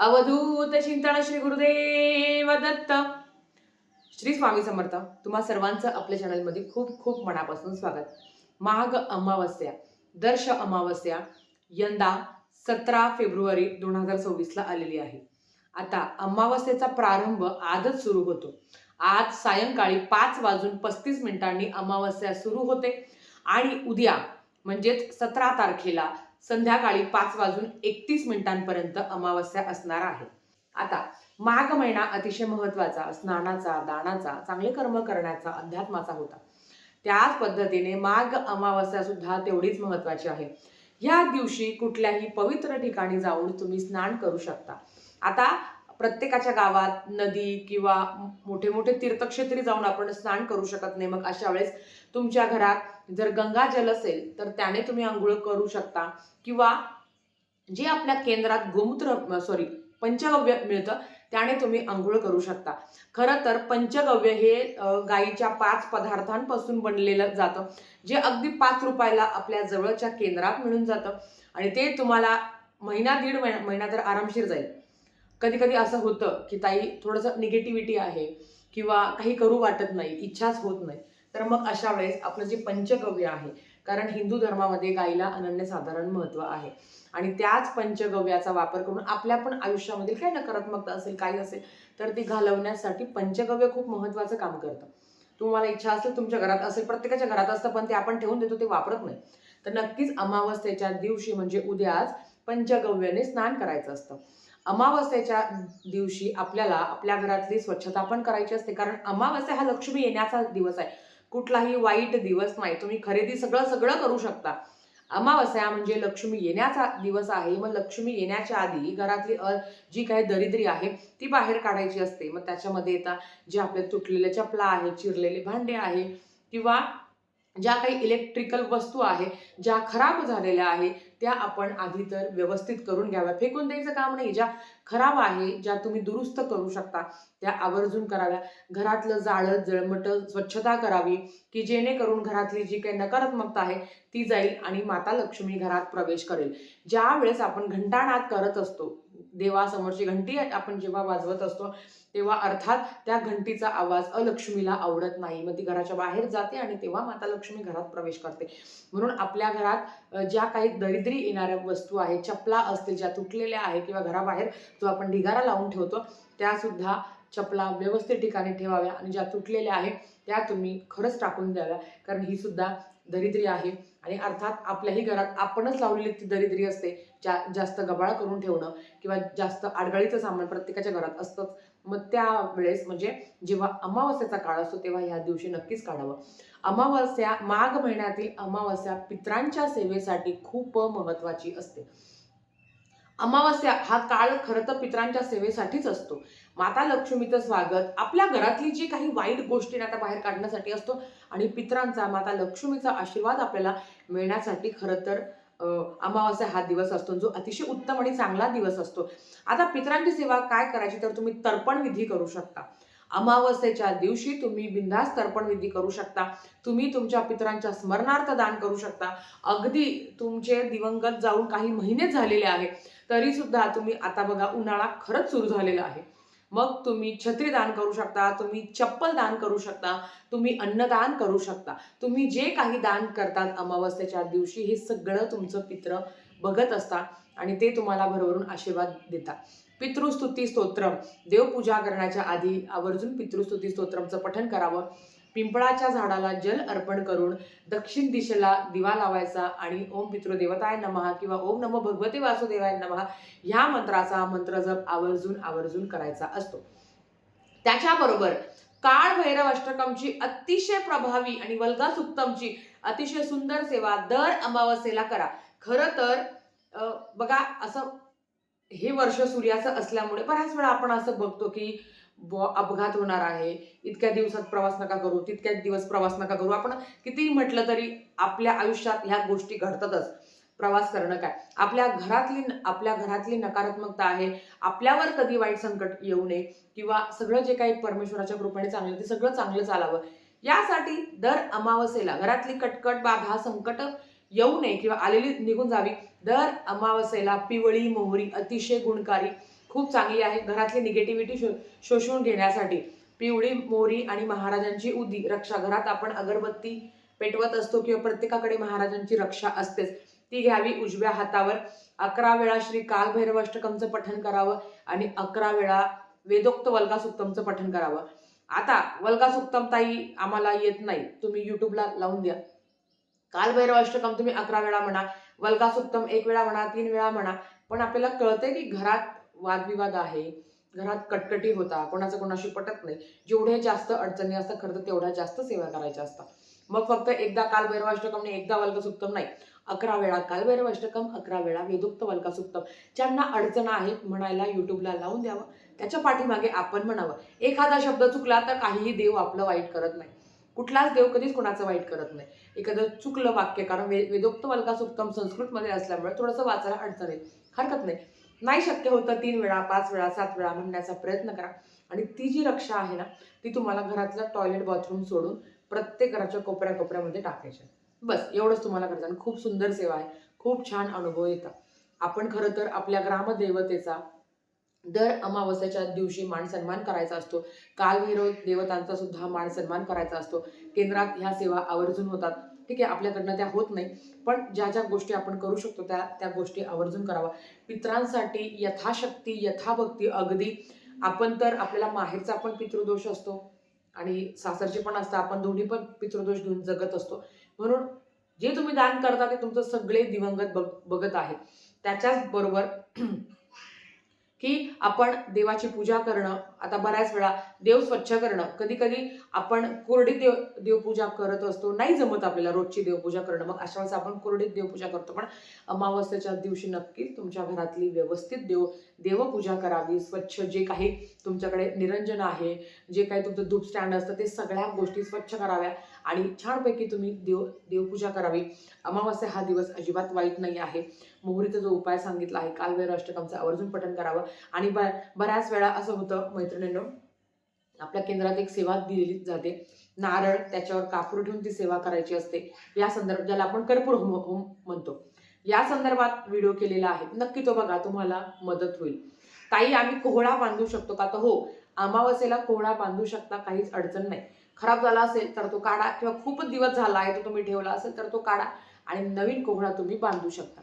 अवधूत चिंतन श्री गुरुदेव दत्त. श्री स्वामी समर्थ तुम्हा सर्वांचं आपल्या चॅनलमध्ये खूप खूप मनापासून स्वागत. माघ अमावस्या दर्श अमावस्या यंदा सतरा फेब्रुवारी दोन हजार सव्वीसला आलेली आहे. आता अमावस्येचा प्रारंभ आजच सुरू होतो. आज सायंकाळी पाच वाजून पस्तीस मिनिटांनी अमावस्या सुरू होते. आणि उद्या म्हणजेच सतरा तारखेला संध्याकाळी पाच वाजून एकतीस मिनिटांपर्यंत अमावस्या असणार आहे. आता माघ महिना अतिशय महत्त्वाचा स्नानाचा दानाचा चांगले कर्म करण्याचा अध्यात्माचा होता. त्याच पद्धतीने माघ अमावस्या सुद्धा तेवढीच महत्वाची आहे. या दिवशी कुठल्याही पवित्र ठिकाणी जाऊन तुम्ही स्नान करू शकता. आता प्रत्येकाच्या गावात नदी किंवा मोठे मोठे तीर्थक्षेत्री जाऊन आपण स्नान करू शकत नाही. मग अशा वेळेस तुमच्या घरात जर गंगाजल असेल तर त्याने तुम्ही आंघोळ करू शकता. किंवा जे आपल्या केंद्रात गोमूत्र सॉरी पंचगव्य मिळतं त्याने तुम्ही आंघोळ करू शकता. खरं तर पंचगव्य हे गाईच्या पाच पदार्थांपासून बनलेलं जातं जे अगदी पाच रुपयाला आपल्या जवळच्या केंद्रात मिळून जातं. आणि ते तुम्हाला महिना दीड महिना महिना तर आरामशीर जाईल. कधी कधी असं होतं की ताई थोडंसं निगेटिव्हिटी आहे किंवा काही करू वाटत नाही इच्छाच होत नाही. तर मग अशा वेळेस आपलं जे पंचगव्य आहे कारण हिंदू धर्मामध्ये गायीला अनन्यसाधारण महत्त्व आहे. आणि त्याच पंचगव्याचा वापर करून आपल्या पण आयुष्यामधील काय नकारात्मकता असेल काही असेल तर ती घालवण्यासाठी पंचगव्य खूप महत्त्वाचं काम करतं. तुम्हाला इच्छा असेल तुमच्या घरात असेल प्रत्येकाच्या घरात असतं पण ते आपण ठेवून देतो ते वापरत नाही. तर नक्कीच अमावस्येच्या दिवशी म्हणजे उद्याच पंचगव्याने स्नान करायचं असतं. अमावस्येच्या दिवशी आपल्याला आपल्या घरातली स्वच्छता पण करायची असते. कारण अमावस्या हा लक्ष्मी येण्याचा दिवस आहे. कुठलाही वाईट दिवस नाही. तुम्ही खरेदी सगळं सगळं करू शकता. अमावस्या म्हणजे लक्ष्मी येण्याचा दिवस आहे. मग लक्ष्मी येण्याच्या आधी घरातली अ जी काही दरिद्री आहे ती बाहेर काढायची असते. मग त्याच्यामध्ये येतात जे आपले तुटलेल्या चपला आहे चिरलेले भांडे आहे किंवा ज्या काही इलेक्ट्रिकल वस्तू आहे ज्या खराब झालेल्या आहे त्या आपण आधी तर व्यवस्थित करून घ्याव्या फेकून द्यायचं काम नाही. ज्या खराब आहे ज्या तुम्ही दुरुस्त करू शकता त्या आवर्जून कराव्या घरातलं जाळं जळमटं स्वच्छता करावी की जेणेकरून घरातली जी काही नकारात्मकता आहे ती जाईल आणि माता लक्ष्मी घरात प्रवेश करेल. ज्या वेळेस आपण घंटानाद करत असतो देवासमोरची घंटी आपण जेव्हा वाजवत असतो तेव्हा अर्थात त्या घंटीचा आवाज अलक्ष्मीला आवडत नाही. मग ती घराच्या बाहेर जाते आणि तेव्हा माता लक्ष्मी घरात प्रवेश करते. म्हणून आपल्या घरात ज्या काही दरिद्री येणाऱ्या वस्तू आहेत चपला असतील ज्या तुटलेल्या आहे किंवा घराबाहेर जो आपण ढिगारा लावून ठेवतो त्यासुद्धा चपला व्यवस्थित ठिकाणी ठेवाव्या आणि ज्या तुटलेल्या आहेत त्या तुम्ही खरंच टाकून द्याव्या. कारण ही सुद्धा दरिद्री आहे आणि अर्थात आपल्याही घरात आपणच लावलेली ती दरिद्री असते ज्या जास्त गबाळ करून ठेवणं किंवा जास्त आडगळीचं सामान प्रत्येकाच्या घरात असतंच. मग त्यावेळेस म्हणजे जेव्हा अमावस्याचा काळ असतो तेव्हा ह्या दिवशी नक्कीच काढावं. अमावस्या माघ महिन्यातील अमावस्या पित्रांच्या सेवेसाठी खूप महत्वाची असते. अमावस्या हा काळ खरं तर पित्रांच्या सेवेसाठीच असतो. माता लक्ष्मीचं स्वागत आपल्या घरातली जी काही वाईट गोष्टी ना त्या बाहेर काढण्यासाठी असतो आणि पित्रांचा माता लक्ष्मीचा आशीर्वाद आपल्याला मिळण्यासाठी खरं तर अमावस्या हा दिवस असतो. जो अतिशय उत्तम आणि चांगला दिवस असतो. आता पित्रांची सेवा काय करायची तर तुम्ही तर्पण विधी करू शकता. अमावस्येच्या दिवशी तुम्ही बिंदास तर्पण विधी करू शकता. तुम्ही तुमच्या पितरांच्या स्मरणार्थ दान करू शकता. अगदी तुमचे दिवंगत जाऊन काही महिने झालेले आहे तरी सुद्धा तुम्ही आता बघा उन्हाळा खरंच सुरू झालेला आहे. मग तुम्ही छत्री दान करू शकता तुम्ही चप्पल दान करू शकता तुम्ही अन्नदान करू शकता. तुम्ही जे काही दान करतात अमावस्येच्या दिवशी हे सगळं तुमचं पित्र बघत असता. आणि ते तुम्हाला भरभरून आशीर्वाद देतात. पितृस्तुती स्तोत्रम. देवपूजा करण्याच्या आधी आवर्जून पितृस्तुती स्तोत्रमचं पठन करावं. पिंपळाच्या झाडाला जल अर्पण करून दक्षिण दिशेला दिवा लावायचा आणि ओम पितृदेवताय नमः किंवा ओम नमो भगवते वासुदेवाय नमः ह्या मंत्राचा मंत्र जप आवर्जून आवर्जून करायचा असतो. त्याच्याबरोबर काळ भैरव अष्टकमची अतिशय प्रभावी आणि वल्गा सुक्तमची अतिशय सुंदर सेवा दर अमावस्येला करा. खरं तर बघा असं हे वर्ष सूर्याचं असल्यामुळे बऱ्याच वेळा आपण असं बघतो की अपघात होणार आहे. इतक्या दिवसात प्रवास नका करू तितक्याच दिवस प्रवास नका करू. आपण कितीही म्हटलं तरी आपल्या आयुष्यात ह्या गोष्टी घडतातच. प्रवास करणं काय? आपल्या घरातली आपल्या घरातली नकारात्मकता आहे. आपल्यावर कधी वाईट संकट येऊ नये किंवा सगळं जे काही परमेश्वराच्या कृपेने चांगलं ते सगळं चांगलं चालावं. यासाठी दर अमावस्येला घरातली कटकट बाधा संकट येऊ नये किंवा आलेली निघून जावी. दर अमावस्येला पिवळी मोहरी अतिशय गुणकारी खूप चांगली आहे घरातली निगेटिव्हिटी शो शोषून घेण्यासाठी. पिवळी मोहरी आणि महाराजांची उदी रक्षा. घरात आपण अगरबत्ती पेटवत असतो किंवा प्रत्येकाकडे महाराजांची रक्षा असतेच. ती घ्यावी उजव्या हातावर. अकरा वेळा श्री कालभैरवाष्टकमचं पठण करावं आणि अकरा वेळा वेदोक्त वल्गासुक्तमचं पठण करावं. आता वल्गा ताई आम्हाला येत नाही. तुम्ही यूट्यूबला लावून द्या. कालभैरवाष्टकम तुम्ही अकरा वेळा म्हणा वल्गासुक्तम एक वेळा म्हणा तीन वेळा म्हणा पण आपल्याला कळतंय की घरात वादविवाद आहे घरात कटकटी होता कोणाचं कोणाशी पटत नाही. जेवढे जास्त अडचणी असतात खरं तर तेवढ्या जास्त सेवा करायच्या असतात. मग फक्त एकदा कालभैरवाष्टकम नाही एकदा वल्गसुक्तम नाही अकरा वेळा कालभैरवाष्टकम अकरा वेळा वेदुक्त वल्कासुत्तम. ज्यांना अडचण आहे म्हणायला युट्यूबला लावून द्यावं. त्याच्या पाठीमागे आपण म्हणावं एखादा शब्द चुकला तर काहीही देव आपलं वाईट करत नाही. कुठलाच देव कधीच कोणाचं वाईट करत नाही. एखादं चुकलं वाक्य कारण वे वेदोक्त वल्का सुक्तम संस्कृतमध्ये असल्यामुळे थोडंसं वाचायला अडचण येईल. हरकत नाही. नाही शक्य होतं तीन वेळा पाच वेळा सात वेळा म्हणण्याचा प्रयत्न करा. आणि ती जी रक्षा आहे ना ती तुम्हाला घरातलं टॉयलेट बाथरूम सोडून प्रत्येक घराच्या कोपऱ्या कोपऱ्यामध्ये टाकायच्या बस एवढंच तुम्हाला करायचं आणि खूप सुंदर सेवा आहे. खूप छान अनुभव येतात. आपण खरं तर आपल्या ग्रामदेवतेचा दर अमावस्याच्या दिवशी मान सन्मान करायचा असतो. कालभैरव देवतांचा सुद्धा मान सन्मान करायचा असतो. केंद्रात ह्या सेवा आवर्जून होतात. ठीक आहे आपल्याकडनं त्या होत नाही. पण ज्या ज्या गोष्टी आपण करू शकतो त्या त्या गोष्टी आवर्जून करावा. पित्रांसाठी यथाशक्ती यथाभक्ती अगदी. आपण तर आपल्याला माहेरचा पण पितृदोष असतो. आणि सासरचे पण असतं. आपण दोन्ही पण पितृदोष घेऊन जगत असतो. म्हणून जे तुम्ही दान करता ते तुमचं सगळे दिवंगत बघ बघत आहे. त्याच्याच बरोबर की आपण देवाची पूजा करणं आता बऱ्याच वेळा देव स्वच्छ करणं. कधी कधी आपण कोरडी देव देवपूजा करत असतो नाही जमत आपल्याला रोजची देवपूजा करणं. मग अशा वेळेस आपण कोरडीत देवपूजा करतो. पण अमावस्येच्या दिवशी नक्कीच तुमच्या घरातली व्यवस्थित देव देवपूजा करावी. स्वच्छ जे काही तुमच्याकडे निरंजन आहे जे काही तुमचं धूप स्टँड असतं ते सगळ्या गोष्टी स्वच्छ कराव्या. आणि छानपैकी तुम्ही देव देवपूजा करावी. अमावस्या हा दिवस अजिबात वाईट नाही आहे. मोहरीचा जो उपाय सांगितला आहे कालवेर अष्टकमचं आवर्जून पठण करावं. आणि ब बऱ्याच वेळा असं होतं मैत्रिणींनो आपल्या केंद्रात एक सेवा दिली जाते. नारळ त्याच्यावर कापूर ठेवून ती सेवा करायची असते. या संदर्भात ज्याला आपण कर्पूर होम होम म्हणतो. या संदर्भात व्हिडिओ केलेला आहे. नक्की तो बघा तुम्हाला मदत होईल. ताई आम्ही कोहळा बांधू शकतो का? तर हो अमावस्येला कोहळा बांधू शकता काहीच अडचण नाही. खराब झाला असेल तर तो काढा. किंवा खूपच दिवस झाला आहे तो तुम्ही ठेवला असेल तर तो काढा. आणि नवीन कोहळा तुम्ही बांधू शकता.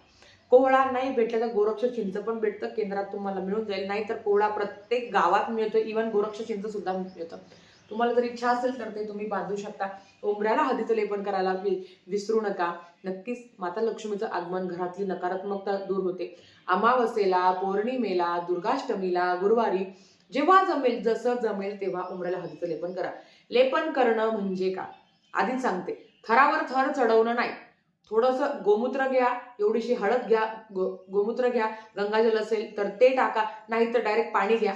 कोहळा नाही भेटला तर गोरक्ष चिंच पण भेटतं केंद्रात तुम्हाला मिळून जाईल. नाही तर कोहळा प्रत्येक गावात मिळतो इवन गोरक्ष चिंच सुद्धा मिळतं. तुम्हाला जर इच्छा असेल तर ते तुम्ही बांधू शकता. उमऱ्याला हळदीचं लेपन करायला विसरू नका. नक्कीच माता लक्ष्मीचं आगमन घरातली नकारात्मकता दूर होते. अमावस्येला पौर्णिमेला दुर्गाष्टमीला गुरुवारी जेव्हा जमेल जसं जमेल तेव्हा उमऱ्याला हळदीचं लेपन करा. लेपन करणं म्हणजे का आधीच सांगते. थरावर थर चढवणं नाही. थोडंसं गोमूत्र घ्या एवढीशी हळद घ्या गो गोमूत्र घ्या गंगाजल असेल तर ते टाका नाही तर डायरेक्ट पाणी घ्या.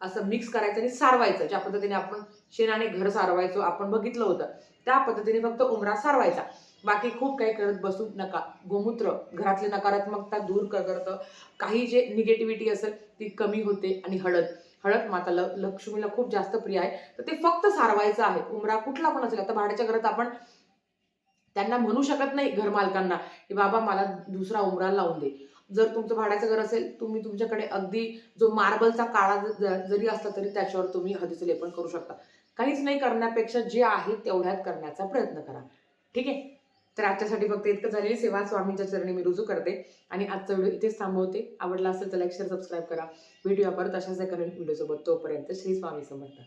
असं मिक्स करायचं आणि सारवायचं ज्या पद्धतीने आपण शेणाने घर सारवायचो आपण बघितलं होतं त्या पद्धतीने फक्त उमरा सारवायचा. बाकी खूप काही करत बसू नका. गोमूत्र घरातली नकारात्मकता दूर करतं. काही जे निगेटिव्हिटी असेल ती कमी होते आणि हळद. हळद माता ल लक्ष्मीला खूप जास्त प्रिय आहे. तर ते फक्त सारवायचं आहे. उमरा कुठला पण असेल आता भाड्याच्या घरात आपण त्यांना म्हणू शकत नाही घरमालकांना की बाबा मला दुसरा उमरा लावून दे. जर तुमचं भाड्याचं घर असेल तुम्ही तुमच्याकडे अगदी जो मार्बलचा काळा जरी असला तरी त्याच्यावर तुम्ही हळदीचं लेपन करू शकता. काहीच नाही करण्यापेक्षा जे आहे तेवढ्यात करण्याचा प्रयत्न करा. ठीक आहे? तर आजच्यासाठी फक्त इतकं झालेली सेवा स्वामींच्या चरणी मी रुजू करते आणि आजचा व्हिडिओ इथेच थांबवते. आवडला असेल तर लाईक शेअर सबस्क्राईब करा. व्हिडिओ परत अशाच एका व्हिडिओसोबत. तोपर्यंत श्री स्वामी समर्थ.